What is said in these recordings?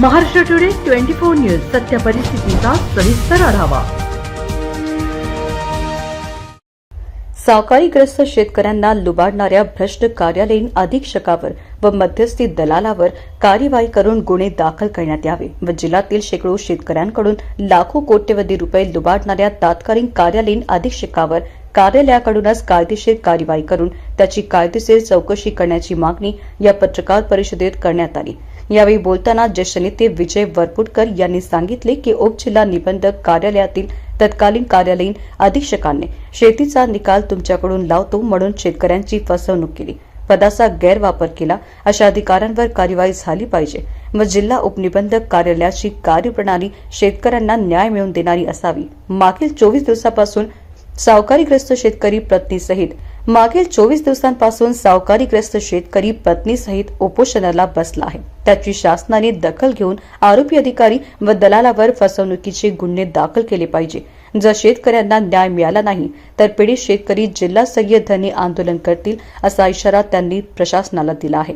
Maharashtra today twenty four news सत्य परिस्थितीचा सविस्तर आढावा. सावकारीग्रस्त शेतकऱ्यांना लुबाडणाऱ्या भ्रष्ट कार्यालयीन अधीक्षकावर व मध्यस्थी दलालावर कार्यवाही करून गुन्हे दाखल करण्यात यावे व जिल्ह्यातील शेकडो शेतकऱ्यांकडून लाखो कोट्यवधी रुपये लुबाडणाऱ्या तात्कालीन कार्यालयीन अधीक्षकावर कार्यालयाकडूनच कायदेशीर कार्यवाही करून त्याची कायदेशीर चौकशी करण्याची मागणी या पत्रकार परिषदेत करण्यात आली. यावेळी बोलताना ज्येष्ठ नेते विजय वरपुडकर यांनी सांगितले की उपजिल्हा निबंधक कार्यालयातील तत्कालीन कार्यालयीन अधीक्षकांनी शेतीचा निकाल तुमच्याकडून लावतो म्हणून शेतकऱ्यांची फसवणूक केली. पदाचा गैरवापर केला अशा अधिकाऱ्यांवर कार्यवाही झाली पाहिजे. व जिल्हा उपनिबंधक कार्यालयाची कार्यप्रणाली शेतकऱ्यांना न्याय मिळवून देणारी असावी. मागील चोवीस दिवसापासून सावकारीग्रस्त शेतकरी पत्नीसहित मागील चोवीस दिवसांपासून सावकारीग्रस्त शेतकरी पत्नीसहित उपोषणाला बसला आहे. त्याची शासनाने दखल घेऊन आरोपी अधिकारी व दलालावर फसवणुकीचे गुन्हे दाखल केले पाहिजे. जर शेतकऱ्यांना न्याय मिळाला नाही तर पीडित शेतकरी जिल्हास्तरीय धनी आंदोलन करतील असा इशारा त्यांनी प्रशासनाला दिला आहे.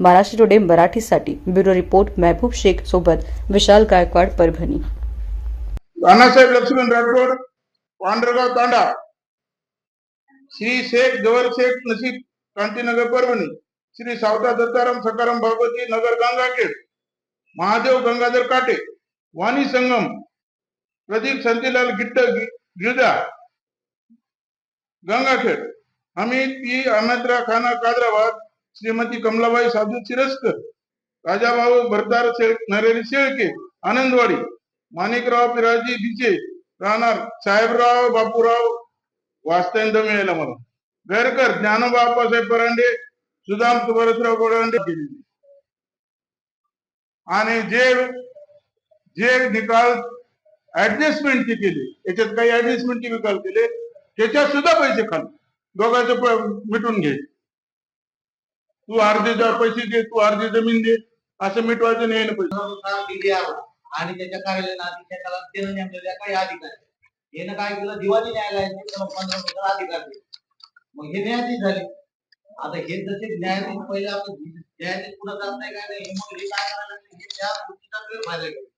महाराष्ट्र टुडे मराठीसाठी ब्युरो रिपोर्ट महबूब शेख सोबत विशाल गायकवाड परभणी. नानासाहेब लक्ष्मण राठोड पांढरगाव तांडा. श्री शेख जवर शेख नशीब क्रांतीनगर परभणी श्री सावता दत्ताराम सकाराम भगवती नगर गंगाखेड महादेव गंगाधर काटे वाणी संगम प्रदीप संतीलाल गिट्ट गिरदा गिरजा गंगाखेड हमीद पी अहमदरा खाना कादराबाद श्रीमती कमलाबाई साधू सिरस्कर राजाभाऊ भरतार शेळ- नरेरी शेळके आनंदवाडी माणिकराव पिराजी भिचे राहणार साहेबराव बापूराव वाचता मिळेल मला घरकर ज्ञानोबा आप्पासाहेब परांडे सुदाम सुभाषराव गोडांडे केलेली आणि जे जे निकाल ऍडजस्टमेंटचे केले याच्यात काही ऍडजस्टमेंटचे निकाल केले त्याच्यात सुद्धा पैसे खाल. दोघांचे प- मिटून घे. तू अर्धे पैसे दे तू अर्धी जमीन दे असं मिटवायचं नाही पैसे. आणि त्याच्या कार्यालयाने काही अधिकारी यानं काय केलं? दिवाळी न्यायालयाचे त्याला पंधरा नुसार अधिकार दिले. मग हे न्यायाधीश झाले. आता हे जसे न्यायाधीश पहिले आपण न्यायाधीश पुढे जात नाही काय नाही मग हे काय करायला लागले? हे त्या गोष्टीचा गैरफायदा घेतला.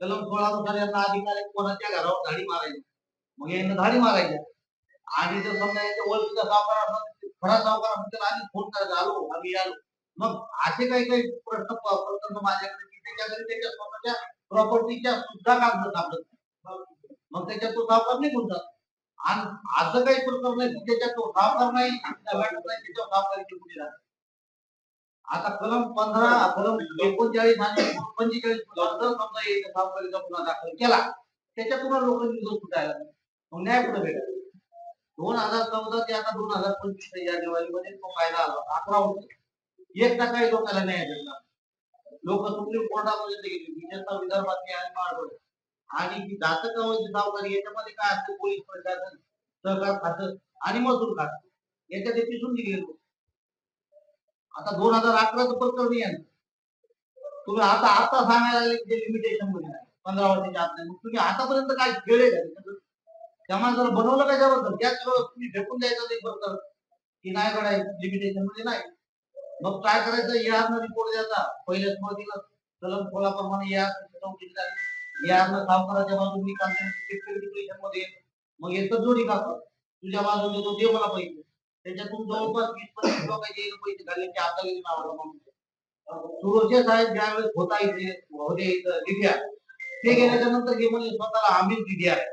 कलम सोळा नुसार यांना अधिकार आहे. कोणाच्या घरावर धाडी मारायची? मग यांना धाडी मारायच्या आणि जर समजा यांच्या ओळखीचा सावकार असला खरा सावकार असला त्याला आधी फोन करायचा. आलो आम्ही आलो. मग असे काही काही प्रश्न प- प्रकरण माझ्याकडे की त्याच्याकडे त्याच्या स्वतःच्या प्रॉपर्टीच्या सुद्धा कागद सापडत नाही. मग त्याच्यात तो सावकार निघून जातो आणि असं काही प्रकरण नाही त्याच्यात तो सावकार नाही त्या वाटत नाही त्याच्यावर सावकारीची गुन्हे आता कलम पंधरा कलम एकोणचाळीस आणि पंचेचाळीस जर समजा एक सावकारीचा गुन्हा दाखल केला त्याच्यातून लोक निर्दोष सुटायला मग न्याय कुठे भेटेल? दोन हजार चौदा ते आता दोन हजार पंचवीस या दिवाळीमध्ये तो कायदा आला होता. अकरा वर्ष. एक काही लोकांना न्याय भेटला लोक सुप्रीम कोर्टामध्ये गेले विशेषतः विदर्भातले आणि महाराष्ट्र आणि जी जातक सावकारी याच्यामध्ये काय असतं? पोलीस प्रशासन सहकार खातं आणि महसूल खातं याच्यात पिसून गेलो आता दोन हजार अकराचं प्रकरण आहे. तुम्ही आता आता सांगायला लागले की लिमिटेशनमध्ये पंधरा वर्षाच्या आत नाही. मग तुम्ही आतापर्यंत काय खेळ त्या माणसाला बनवलं कशाबद्दल त्याच वेळेस तुम्ही फेकून द्यायचं ते प्रकरण की नाही करायचं लिमिटेशनमध्ये नाही. मग काय करायचं? या रिपोर्ट द्यायचा. पहिल्याच सुरुवातीला कलम सोळा प्रमाणे या यारनं सावकाराच्या बाजूने मध्ये मग येतं जोडी का तुझ्या बाजूने तो दे मला पैसे त्याच्यातून जवळपास वीस पंचवीस लोकांचे पैसे घालले की आपल्याला नावाला म्हणून. सुरोचे साहेब ज्यावेळेस होता इथे होते इथं दिघ्या ते गेल्याच्यानंतर हे म्हणजे स्वतःला आम्हीच दिघ्या आहे.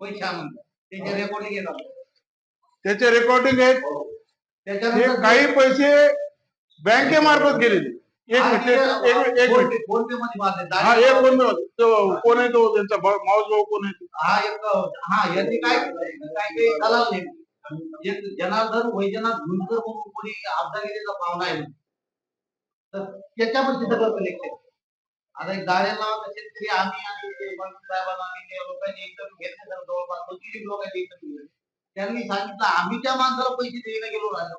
पैसे आणून. त्याचे रेकॉर्डिंग येतात. त्याचे रेकॉर्डिंग आहेत. हे. त्याच्यानंतर काही पैसे बँकेमार्फत गेलेले. एक मिनिट एक मिनिट एक मिनिट फोन पे मध्ये मारले हा एक कोण तो कोण आहे तो? त्यांचा भाऊ- भाऊ कोण आहे? हा एक हा यांनी काय केलंय, काय काही दलाल नाही एक जनार्दन वैजनाथ गुंजर म्हणून कोणी अब्दागिरीचा पाहुणा आहे तर त्याच्यावर तिथं करतो कलेक्टेड आता एक गाड्या नावाचा शेतकरी आम्ही आणि साहेबांना आम्ही त्या लोकांनी एकदम घेतले तर जवळपास दोन तीन लोकांनी एकदम त्यांनी सांगितलं आम्ही त्या माणसाला पैसे देईला गेलो राहिलो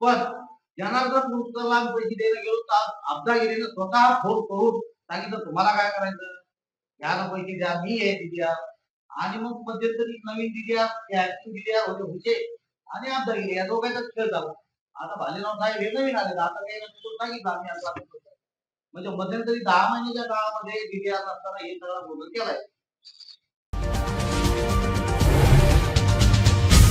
पण यांना जर आम्ही पैसे द्यायला गेलो तर अब्दागिरीने स्वतः फोन करून सांगितलं तुम्हाला काय करायचं? याला पैसे द्या मी आहे दिद्या आणि मग मध्यंतरी नवीन दिद्या दिद्या होते होते. आणि अब्दागिरी या दोघांचा खेळ झाला आता भालेराव साहेब हे नवीन आले आता काही नवीन सांगितलं आम्ही असं म्हणजे मध्यंतरी दहा महिन्याच्या काळामध्ये निधी असताना हे सगळा गोंधळ केलाय.